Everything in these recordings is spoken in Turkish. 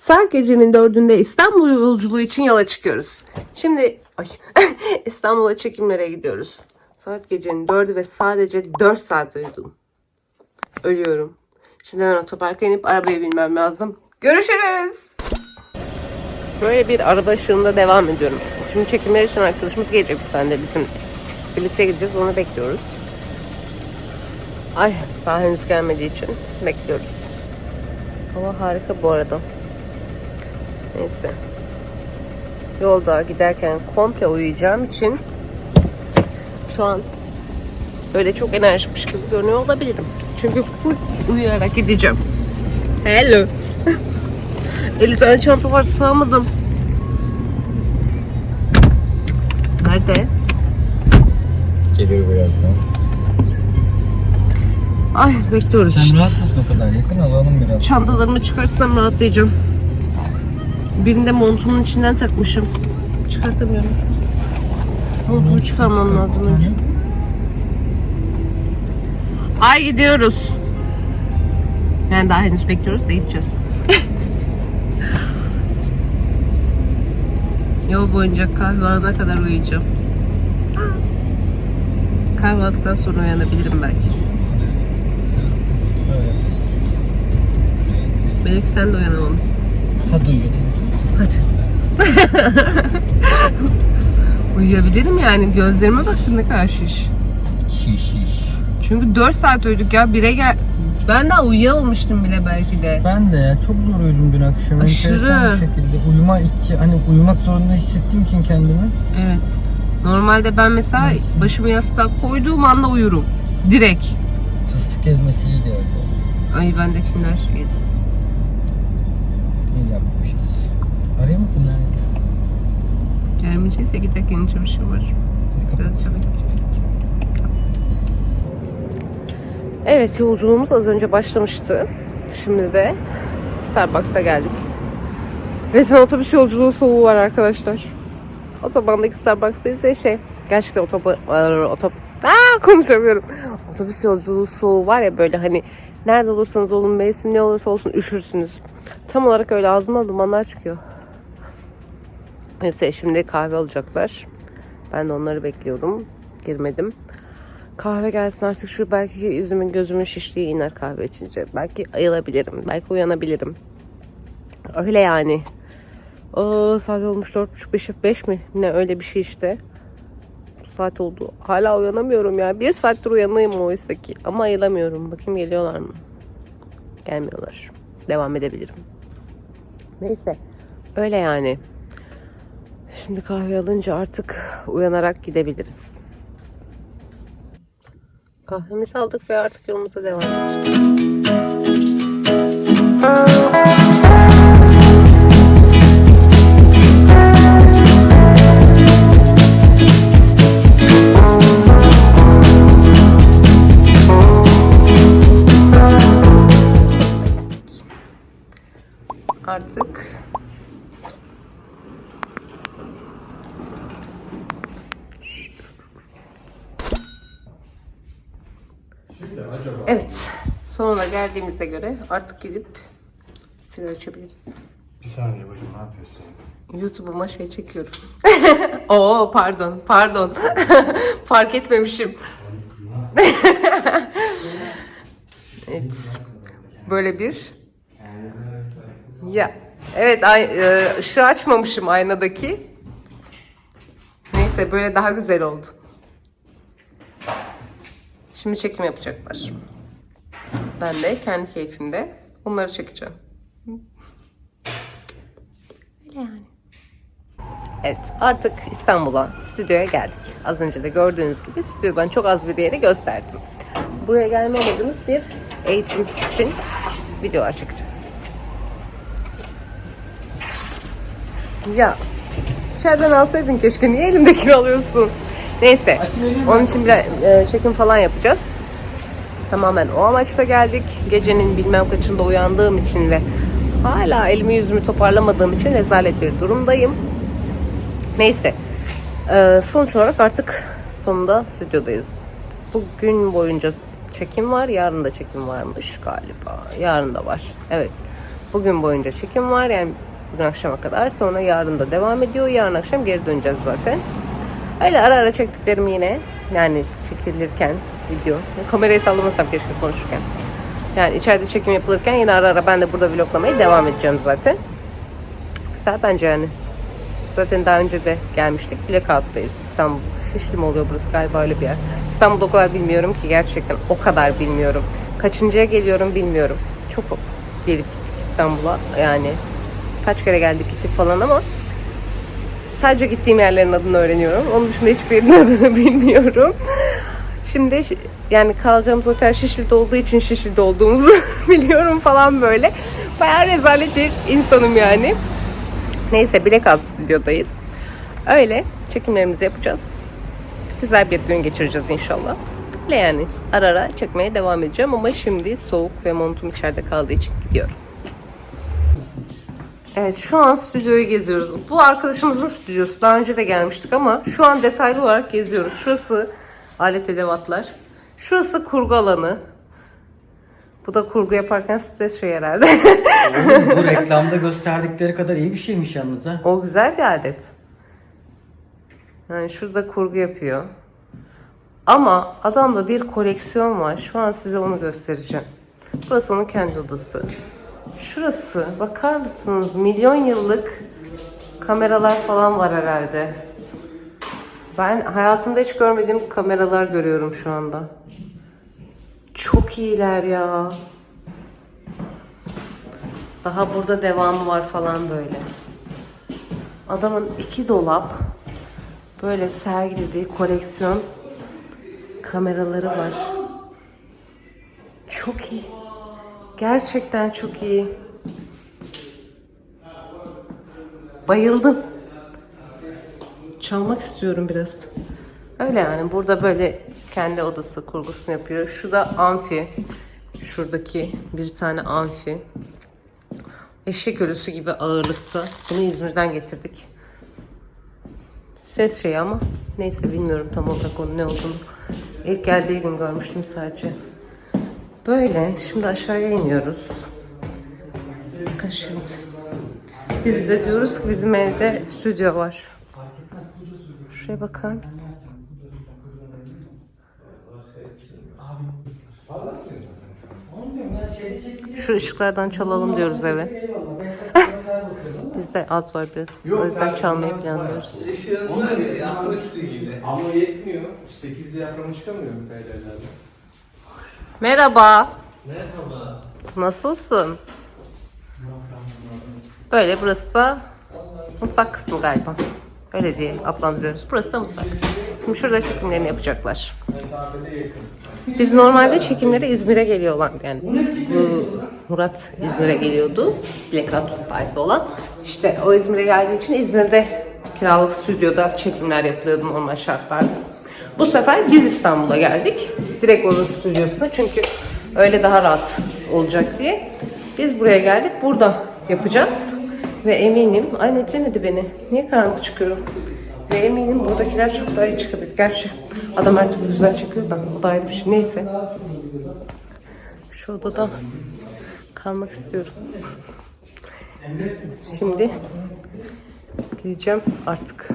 Saat gecenin dördünde İstanbul yolculuğu için yola çıkıyoruz. Şimdi ay, İstanbul'a çekimlere gidiyoruz. Saat gecenin dördü ve sadece 4 saat uyudum. Ölüyorum. Şimdi hemen otoparka inip arabaya binmem lazım. Görüşürüz. Böyle bir araba ışığında devam ediyorum. Şimdi çekimler için arkadaşımız gelecek bir tane de bizim. Birlikte gideceğiz onu bekliyoruz. Ay daha henüz gelmediği için bekliyoruz. Hava harika bu arada. Neyse. Yolda giderken komple uyuyacağım için şu an öyle çok enerjikmiş gibi görünüyor olabilirim. Çünkü full uyuyarak gideceğim. Hello. 50 tane çanta var sığamadım. Nerede? Geliyor birazdan. Ay bekliyoruz Sen işte. rahat mısın o kadar yakın alalım biraz. Çantalarımı çıkarsam rahatlayacağım. Birinde montumun içinden takmışım. Çıkartamıyorum. Montumu çıkarmam lazım önce. Ay gidiyoruz. Yani daha henüz bekliyoruz da gideceğiz. Yol boyunca kahve alana kadar uyuyacağım. Kahve aldıktan sonra uyanabilirim belki. Belki sen de uyanamamışsın. Hadi uyu. Hadi. Uyuyabilirim yani. Gözlerime bakın ne kadar şiş. Şiş şiş. Çünkü 4 saat uyuduk ya. Bire gel... Ben daha uyuyamamıştım bile belki de. Ben de ya çok zor uyudum dün akşam. Aşırı. Enteresan bir şekilde. Uyuma ihti hani uyumak zorunda hissettiğim için kendimi. Evet. Normalde ben mesela başımı yastığa koyduğum anda uyurum. Direkt. Fıstık ezmesi iyi geldi. Ay bendekiler yedi. İyi yapmışız. Giderken içe bir şey var. Hadi kapat. Biraz sonra gideceğiz. Evet yolculuğumuz az önce başlamıştı. Şimdi de Starbucks'a geldik. Resmen otobüs yolculuğu soğuğu var arkadaşlar. Otobandaki Starbucks'tayız ve şey gerçekten otobüs otop Aa, konuşamıyorum. Otobüs yolculuğu soğuğu var ya böyle hani nerede olursanız olun mevsim ne olursa olsun üşürsünüz. Tam olarak öyle ağzımdan dumanlar çıkıyor. Neyse şimdi kahve alacaklar. Ben de onları bekliyorum. Girmedim. Kahve gelsin artık şu belki yüzümün gözümün şişliği iner kahve içince. Belki ayılabilirim. Belki uyanabilirim. Öyle yani. Aa, saat olmuş 4.30 5, 5 mi? Ne öyle bir şey işte. Bu saat oldu. Hala uyanamıyorum ya. Bir saattir uyanayım oysa ki. Ama ayılamıyorum. Bakayım geliyorlar mı? Gelmiyorlar. Devam edebilirim. Neyse. Öyle yani. Şimdi kahve alınca artık uyanarak gidebiliriz. Kahvemizi aldık ve artık yolumuza devam ediyoruz. Artık Evet, sonuna geldiğimize göre artık gidip sigara içebiliriz. Bir saniye bacım ne yapıyorsun? YouTube'uma şey çekiyorum. Oo pardon, pardon. Fark etmemişim. evet. Böyle bir. Ya. Evet, ay, e, ışığı açmamışım aynadaki. Neyse böyle daha güzel oldu. Şimdi çekim yapacaklar. Ben de kendi keyfimde onları çekeceğim. Öyle yani. Evet artık İstanbul'a, stüdyoya geldik. Az önce de gördüğünüz gibi stüdyodan çok az bir yeri gösterdim. Buraya gelme amacımız bir eğitim için videolar çekeceğiz. Ya içeriden alsaydın keşke. Niye elimdekini alıyorsun? Neyse. Onun için bir e, çekim falan yapacağız. Tamamen o amaçla geldik. Gecenin bilmem kaçında uyandığım için ve hala elimi yüzümü toparlamadığım için rezalet bir durumdayım. Neyse. Ee, sonuç olarak artık sonunda stüdyodayız. Bugün boyunca çekim var. Yarın da çekim varmış galiba. Yarın da var. Evet. Bugün boyunca çekim var yani bugün akşama kadar. Sonra yarın da devam ediyor. Yarın akşam geri döneceğiz zaten. Öyle ara ara çektiklerim yine. Yani çekilirken video. Kamerayı sallamasam keşke konuşurken. Yani içeride çekim yapılırken yine ara ara ben de burada vloglamaya devam edeceğim zaten. Güzel bence yani. Zaten daha önce de gelmiştik. Blackout'tayız. İstanbul. Şişli mi oluyor burası galiba öyle bir yer. İstanbul'da o kadar bilmiyorum ki gerçekten o kadar bilmiyorum. Kaçıncıya geliyorum bilmiyorum. Çok gelip gittik İstanbul'a yani. Kaç kere geldik gittik falan ama sadece gittiğim yerlerin adını öğreniyorum. Onun dışında hiçbir yerin adını bilmiyorum. Şimdi şi- yani kalacağımız otel Şişli'de olduğu için Şişli'de olduğumuzu biliyorum falan böyle. Bayağı rezalet bir insanım yani. Neyse Blackout stüdyodayız. Öyle çekimlerimizi yapacağız. Güzel bir gün geçireceğiz inşallah. Öyle yani ara ara çekmeye devam edeceğim ama şimdi soğuk ve montum içeride kaldığı için gidiyorum. Evet şu an stüdyoyu geziyoruz. Bu arkadaşımızın stüdyosu. Daha önce de gelmiştik ama şu an detaylı olarak geziyoruz. Şurası alet edevatlar. Şurası kurgu alanı. Bu da kurgu yaparken stres şey herhalde. Oğlum, bu reklamda gösterdikleri kadar iyi bir şeymiş yalnız ha. O güzel bir alet. Yani şurada kurgu yapıyor. Ama adamda bir koleksiyon var. Şu an size onu göstereceğim. Burası onun kendi odası. Şurası bakar mısınız? Milyon yıllık kameralar falan var herhalde. Ben hayatımda hiç görmediğim kameralar görüyorum şu anda. Çok iyiler ya. Daha burada devamı var falan böyle. Adamın iki dolap böyle sergilediği koleksiyon kameraları var. Çok iyi. Gerçekten çok iyi. Bayıldım. Çalmak istiyorum biraz. Öyle yani burada böyle kendi odası kurgusunu yapıyor. Şu da amfi. Şuradaki bir tane amfi. Eşek ölüsü gibi ağırlıkta. Bunu İzmir'den getirdik. Ses şeyi ama neyse bilmiyorum tam olarak onun ne olduğunu. İlk geldiği gün görmüştüm sadece. Böyle. Şimdi aşağıya iniyoruz. Bakın. Biz de diyoruz ki bizim evde stüdyo var. Şuraya bakar mısınız? Şu ışıklardan çalalım diyoruz eve. Bizde az var biraz. O yüzden çalmayı planlıyoruz. Işığın var ya yakmışsın yine. Ama yetmiyor. 8 diyaframı çıkamıyor peyderlerden. Merhaba. Merhaba. Nasılsın? Böyle burası da mutfak kısmı galiba. Öyle diye adlandırıyoruz. Burası da mutfak. Şimdi şurada çekimlerini yapacaklar. Biz normalde çekimlere İzmir'e geliyorlar. Yani bu Murat İzmir'e geliyordu. Blackout sahibi olan. İşte o İzmir'e geldiği için İzmir'de kiralık stüdyoda çekimler yapılıyordu normal şartlarda. Bu sefer biz İstanbul'a geldik. Direkt onun stüdyosuna çünkü öyle daha rahat olacak diye. Biz buraya geldik. Burada yapacağız. Ve eminim, ay netlemedi beni. Niye karanlık çıkıyorum? Ve eminim buradakiler çok daha iyi çıkabilir. Gerçi adam her türlü güzel çıkıyor da o da ayrı bir şey. Neyse. Şu odada kalmak istiyorum. Şimdi gideceğim artık.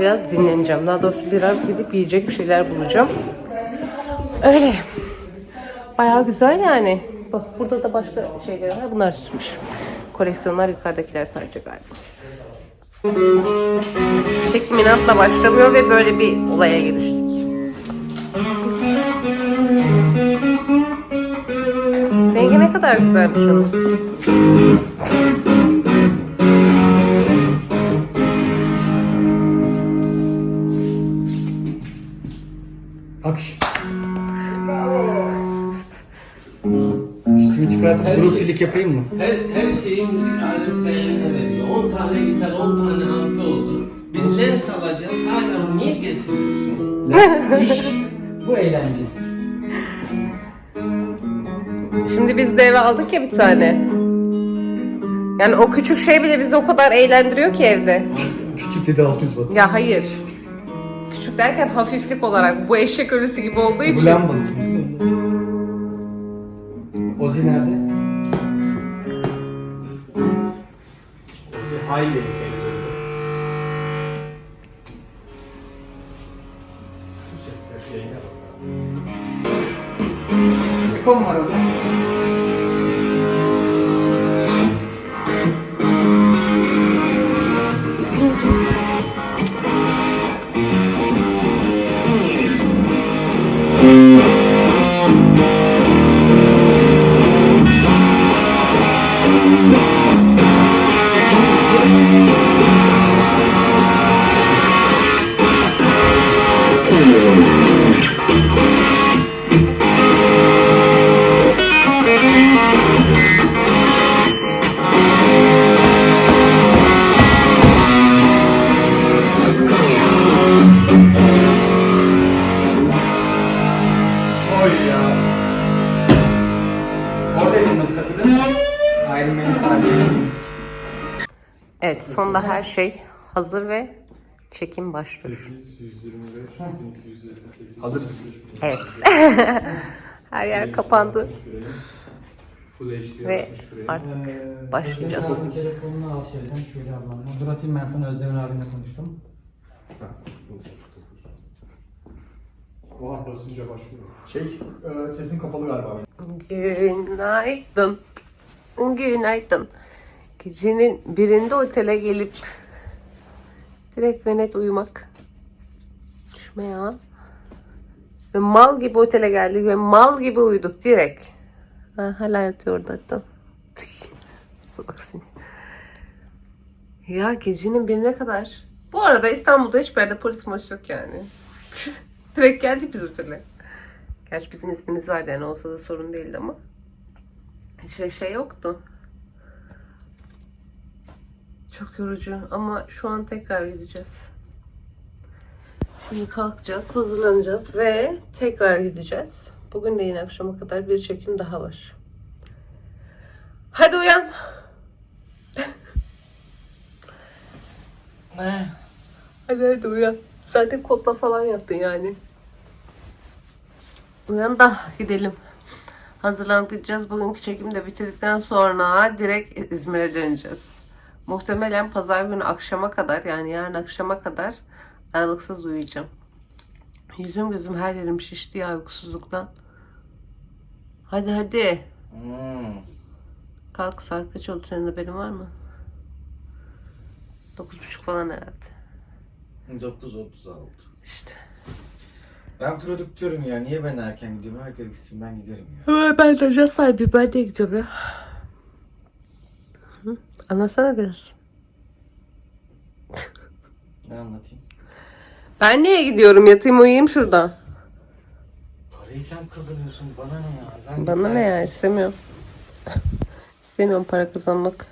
Biraz dinleneceğim. Daha doğrusu biraz gidip yiyecek bir şeyler bulacağım. Öyle. Bayağı güzel yani. Bak burada da başka şeyler var. Bunlar süsmüş. Koleksiyonlar yukarıdakiler sadece galiba. Çekim inatla başlamıyor ve böyle bir olaya giriştik. Rengi ne kadar güzelmiş ama. Akış. Üstümü çıkartıp Her grupilik yapayım mı? Her, ya bir tane. Yani o küçük şey bile bizi o kadar eğlendiriyor ki evde. Küçük dedi 600 watt. Ya hayır. Küçük derken hafiflik olarak bu eşek ölüsü gibi olduğu Bu için. Ozi nerede? Ozi hayli. Oy ya. Oradaydı müzik hatırladın mı? Iron Man'in sahneye müzik. Evet sonunda her şey hazır ve çekim başlıyor. 125, 1258. Hazırız. Evet. her yer kapandı ve 60 frame. artık başlayacağız. Ee, Telefonunu al şeyden şöyle ablamla. Dur atayım ben sana Özdemir abimle konuştum. Oha basınca başlıyor. Şey, e, sesim kapalı galiba. Günaydın. Günaydın. Gecenin birinde otele gelip direkt ve net uyumak. Düşme ya. Ve mal gibi otele geldik ve mal gibi uyuduk direkt. Ha, hala yatıyor orada hatta. Salak seni. Ya gecenin birine kadar. Bu arada İstanbul'da hiçbir yerde polis molis yok yani. Direkt geldik biz otele. Gerçi bizim iznimiz vardı yani olsa da sorun değildi ama. Hiç şey yoktu. Çok yorucu ama şu an tekrar gideceğiz. Şimdi kalkacağız, hazırlanacağız ve tekrar gideceğiz. Bugün de yine akşama kadar bir çekim daha var. Hadi uyan. Ne? Hadi hadi uyan. Zaten kotla falan yattın yani. Uyan da gidelim. Hazırlanıp gideceğiz. Bugünkü çekimi de bitirdikten sonra direkt İzmir'e döneceğiz. Muhtemelen pazar günü akşama kadar yani yarın akşama kadar aralıksız uyuyacağım. Yüzüm gözüm her yerim şişti ya uykusuzluktan. Hadi hadi. Hmm. Kalk saat kaç oldu senin haberin var mı? 9.30 falan herhalde. 9.36. İşte. Ben prodüktörüm ya. Niye ben erken gidiyorum? Herkes gitsin ben giderim ya. Ben de can sahibi ben de gideceğim ya. Hı? Anlatsana biraz. Ne anlatayım? Ben niye gidiyorum? Yatayım uyuyayım şurada. Parayı sen kazanıyorsun. Bana ne ya? Sen Bana ne ya istemiyorum. istemiyorum para kazanmak.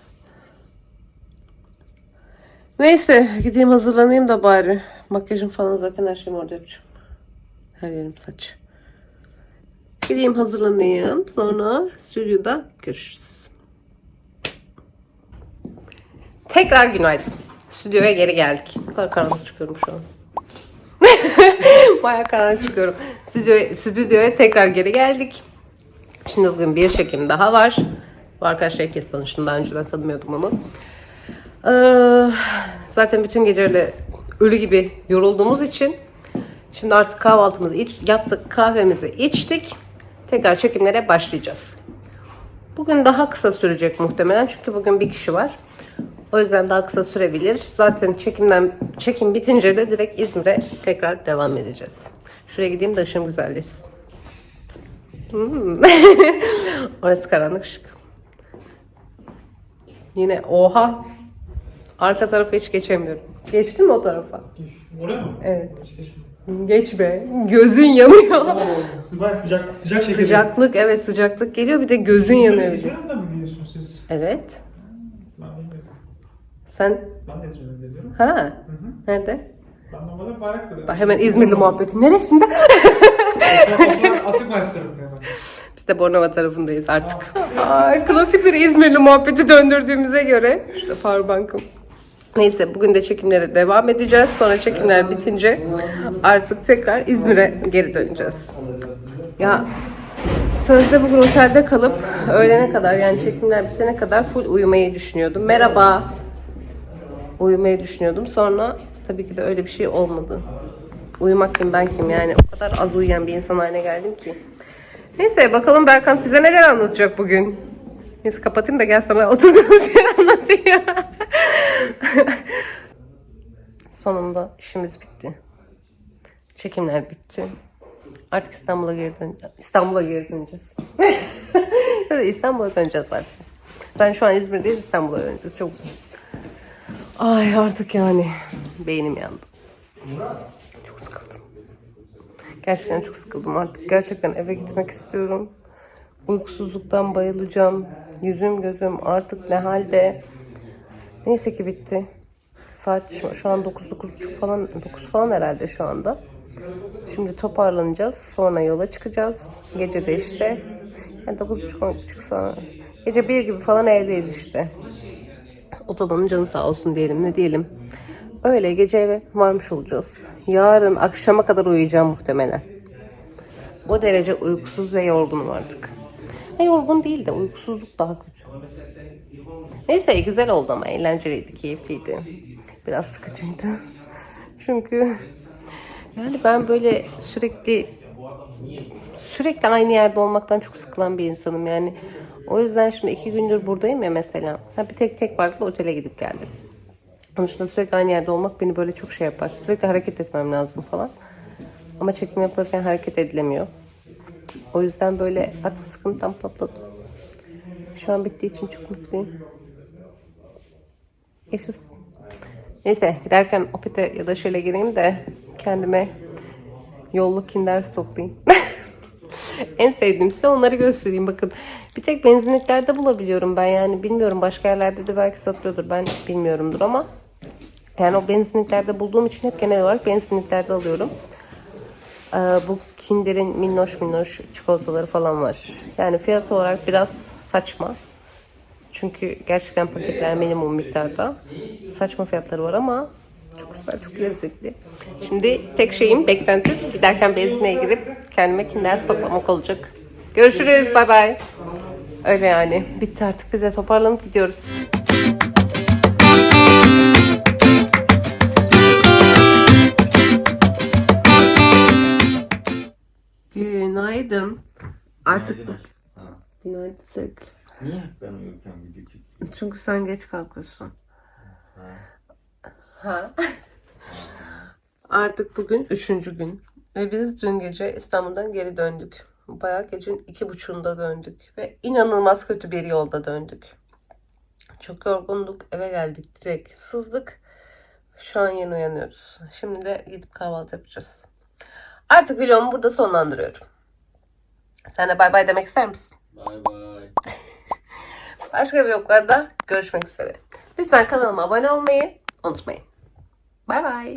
Neyse gideyim hazırlanayım da bari. Makyajım falan zaten her şeyimi orada yapacağım. Her yerim saç. Gideyim hazırlanayım. Sonra stüdyoda görüşürüz. Tekrar günaydın. Stüdyoya geri geldik. Ne kadar karanlık çıkıyorum şu an. Bayağı karanlık çıkıyorum. Stüdyo, stüdyoya tekrar geri geldik. Şimdi bugün bir çekim daha var. Bu arkadaş herkes tanıştım. Daha önceden tanımıyordum onu. Ee, zaten bütün geceyle ölü gibi yorulduğumuz için şimdi artık kahvaltımızı iç, yaptık, kahvemizi içtik. Tekrar çekimlere başlayacağız. Bugün daha kısa sürecek muhtemelen çünkü bugün bir kişi var. O yüzden daha kısa sürebilir. Zaten çekimden çekim bitince de direkt İzmir'e tekrar devam edeceğiz. Şuraya gideyim de ışığım güzelleşsin. Hmm. Orası karanlık şık. Yine oha. Arka tarafa hiç geçemiyorum. Geçtin mi o tarafa? Oraya mı? Evet. Geçme. Gözün yanıyor. Ben sıcak sıcak şekilde. Sıcaklık evet sıcaklık geliyor bir de gözün yanıyor. bir de. İzmir'den mi gidiyorsunuz siz? Evet. Ben bilmiyorum. Sen Ben de İzmir'den geliyorum. ha nerede? Ben normalde Bayraklı'da. Bak hemen İzmirli muhabbeti. Neresinde? Atık tarafında hemen. Biz de Bornova tarafındayız artık. Ay, klasik bir İzmirli muhabbeti döndürdüğümüze göre. İşte powerbank'ım. Neyse bugün de çekimlere devam edeceğiz. Sonra çekimler bitince artık tekrar İzmir'e geri döneceğiz. Ya sözde bugün otelde kalıp öğlene kadar yani çekimler bitene kadar full uyumayı düşünüyordum. Merhaba. Uyumayı düşünüyordum. Sonra tabii ki de öyle bir şey olmadı. Uyumak kim ben kim yani o kadar az uyuyan bir insan haline geldim ki. Neyse bakalım Berkant bize neler anlatacak bugün. Neyse kapatayım da gel sana oturduğumuz yeri anlatayım. Sonunda işimiz bitti. Çekimler bitti. Artık İstanbul'a geri döneceğiz. İstanbul'a geri döneceğiz. İstanbul'a döneceğiz artık biz. Ben şu an İzmir'deyiz İstanbul'a döneceğiz. Çok Ay artık yani beynim yandı. Çok sıkıldım. Gerçekten çok sıkıldım artık. Gerçekten eve gitmek istiyorum. Uykusuzluktan bayılacağım. Yüzüm gözüm artık ne halde. Neyse ki bitti. Saat şu- şu an 9 9.30 falan 9 falan herhalde şu anda. Şimdi toparlanacağız. Sonra yola çıkacağız. Gece de işte yani 9.30 çıksa gece 1 gibi falan evdeyiz işte. Otobanın canı sağ olsun diyelim ne diyelim. Öyle gece eve varmış olacağız. Yarın akşama kadar uyuyacağım muhtemelen. O derece uykusuz ve yorgunum artık. Ha, yorgun değil de uykusuzluk daha kötü. Neyse güzel oldu ama eğlenceliydi, keyifliydi. Biraz sıkıcıydı. Çünkü yani ben böyle sürekli sürekli aynı yerde olmaktan çok sıkılan bir insanım yani. O yüzden şimdi iki gündür buradayım ya mesela. Ha, bir tek tek farklı otele gidip geldim. Onun dışında sürekli aynı yerde olmak beni böyle çok şey yapar. Sürekli hareket etmem lazım falan. Ama çekim yaparken hareket edilemiyor. O yüzden böyle artık sıkıntıdan patladım. Şu an bittiği için çok mutluyum. Yaşasın. Neyse giderken Opet'e ya da şöyle gireyim de kendime yolluk kinder stoklayayım. en sevdiğim size onları göstereyim bakın. Bir tek benzinliklerde bulabiliyorum ben yani bilmiyorum başka yerlerde de belki satılıyordur ben bilmiyorumdur ama yani o benzinliklerde bulduğum için hep genel olarak benzinliklerde alıyorum. Ee, bu Kinder'in minnoş minnoş çikolataları falan var. Yani fiyat olarak biraz saçma. Çünkü gerçekten paketler minimum miktarda. Saçma fiyatları var ama çok güzel, çok lezzetli. Şimdi tek şeyim, beklentim giderken benzinliğe girip kendime Kinder stoklamak olacak. Görüşürüz, bay bay. Öyle yani. Bitti artık. Bize toparlanıp gidiyoruz. Günaydın. Artık Günaydın. Ha. Günaydın sevgilim. Niye hep ben uyurken video çekiyorum? Çünkü sen geç kalkıyorsun. Ha. Artık bugün üçüncü gün. Ve biz dün gece İstanbul'dan geri döndük. Bayağı gecenin iki buçuğunda döndük. Ve inanılmaz kötü bir yolda döndük. Çok yorgunduk. Eve geldik direkt sızdık. Şu an yeni uyanıyoruz. Şimdi de gidip kahvaltı yapacağız. Artık vlogumu burada sonlandırıyorum. Sen de bay bay demek ister misin? Bay bay. Başka vloglarda görüşmek üzere. Lütfen kanalıma abone olmayı unutmayın. Bay bay.